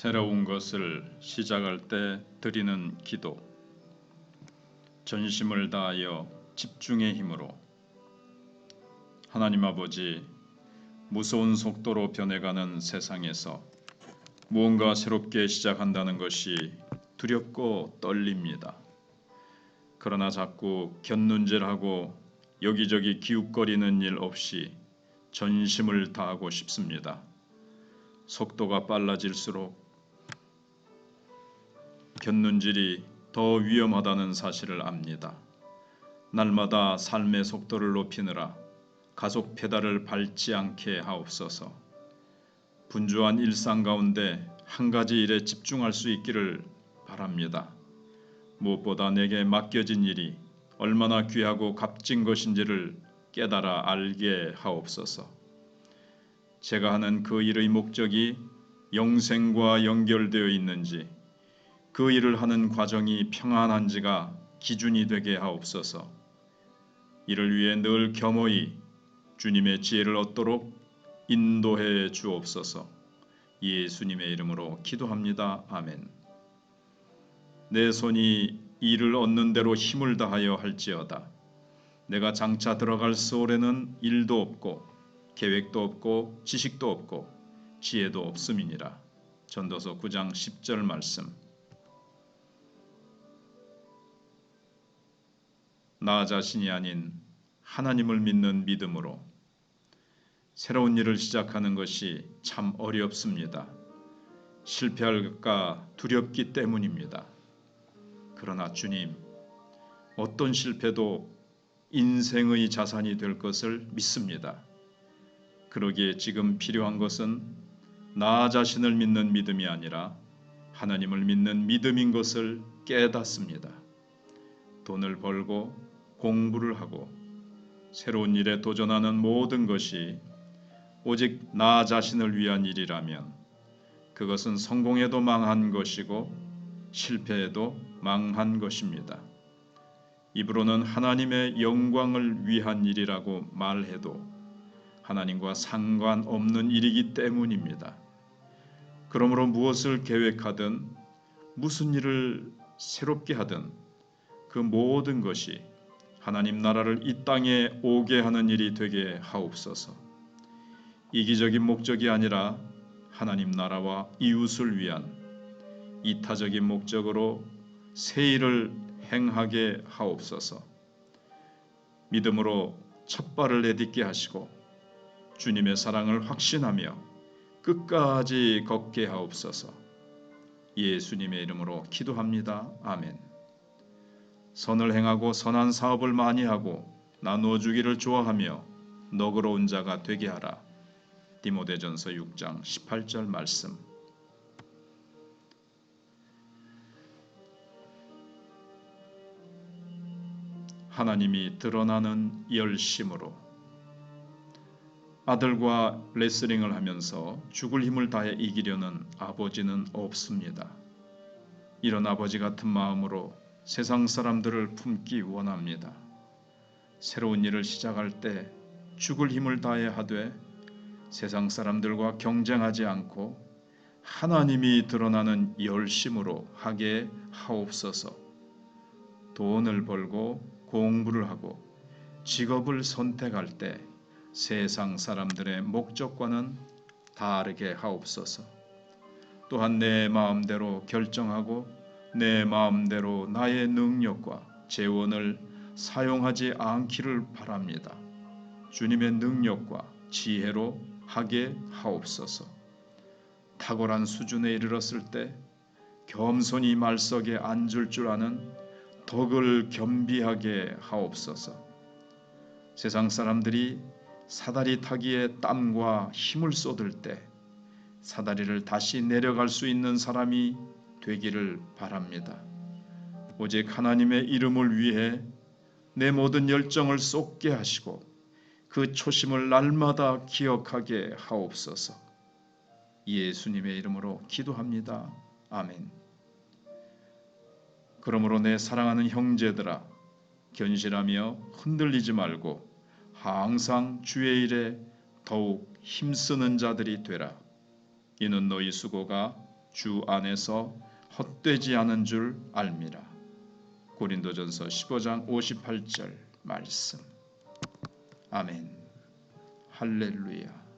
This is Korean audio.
새로운 것을 시작할 때 드리는 기도. 전심을 다하여 집중의 힘으로 하나님 아버지 무서운 속도로 변해가는 세상에서 무언가 새롭게 시작한다는 것이 두렵고 떨립니다. 그러나 자꾸 곁눈질하고 여기저기 기웃거리는 일 없이 전심을 다하고 싶습니다. 속도가 빨라질수록 곁눈질이 더 위험하다는 사실을 압니다. 날마다 삶의 속도를 높이느라 가속 페달을 밟지 않게 하옵소서. 분주한 일상 가운데 한 가지 일에 집중할 수 있기를 바랍니다. 무엇보다 내게 맡겨진 일이 얼마나 귀하고 값진 것인지를 깨달아 알게 하옵소서. 제가 하는 그 일의 목적이 영생과 연결되어 있는지 그 일을 하는 과정이 평안한지가 기준이 되게 하옵소서. 이를 위해 늘 겸허히 주님의 지혜를 얻도록 인도해 주옵소서. 예수님의 이름으로 기도합니다. 아멘. 내 손이 일을 얻는 대로 힘을 다하여 할지어다. 내가 장차 들어갈 소홀에는 일도 없고 계획도 없고 지식도 없고 지혜도 없음이니라. 전도서 9장 10절 말씀. 나 자신이 아닌 하나님을 믿는 믿음으로 새로운 일을 시작하는 것이 참 어렵습니다. 실패할까 두렵기 때문입니다. 그러나 주님, 어떤 실패도 인생의 자산이 될 것을 믿습니다. 그러기에 지금 필요한 것은 나 자신을 믿는 믿음이 아니라 하나님을 믿는 믿음인 것을 깨닫습니다. 돈을 벌고 공부를 하고 새로운 일에 도전하는 모든 것이 오직 나 자신을 위한 일이라면 그것은 성공해도 망한 것이고 실패해도 망한 것입니다. 입으로는 하나님의 영광을 위한 일이라고 말해도 하나님과 상관없는 일이기 때문입니다. 그러므로 무엇을 계획하든 무슨 일을 새롭게 하든 그 모든 것이 하나님 나라를 이 땅에 오게 하는 일이 되게 하옵소서. 이기적인 목적이 아니라 하나님 나라와 이웃을 위한 이타적인 목적으로 새 일을 행하게 하옵소서. 믿음으로 첫 발을 내딛게 하시고 주님의 사랑을 확신하며 끝까지 걷게 하옵소서. 예수님의 이름으로 기도합니다. 아멘. 선을 행하고 선한 사업을 많이 하고 나누어 주기를 좋아하며 너그러운 자가 되게 하라. 디모데전서 6장 18절 말씀. 하나님이 드러나는 열심으로 아들과 레슬링을 하면서 죽을 힘을 다해 이기려는 아버지는 없습니다. 이런 아버지 같은 마음으로 세상 사람들을 품기 원합니다. 새로운 일을 시작할 때 죽을 힘을 다해 하되 세상 사람들과 경쟁하지 않고 하나님이 드러나는 열심으로 하게 하옵소서. 돈을 벌고 공부를 하고 직업을 선택할 때 세상 사람들의 목적과는 다르게 하옵소서. 또한 내 마음대로 결정하고 내 마음대로 나의 능력과 재원을 사용하지 않기를 바랍니다. 주님의 능력과 지혜로 하게 하옵소서. 탁월한 수준에 이르렀을 때 겸손히 말석에 앉을 줄 아는 덕을 겸비하게 하옵소서. 세상 사람들이 사다리 타기에 땀과 힘을 쏟을 때 사다리를 다시 내려갈 수 있는 사람이 되기를 바랍니다. 오직 하나님의 이름을 위해 내 모든 열정을 쏟게 하시고 그 초심을 날마다 기억하게 하옵소서. 예수님의 이름으로 기도합니다. 아멘. 그러므로 내 사랑하는 형제들아 견실하며 흔들리지 말고 항상 주의 일에 더욱 힘쓰는 자들이 되라. 이는 너희 수고가 주 안에서 헛되지 않은 줄 알미라. 고린도전서 15장 58절 말씀. 아멘. 할렐루야.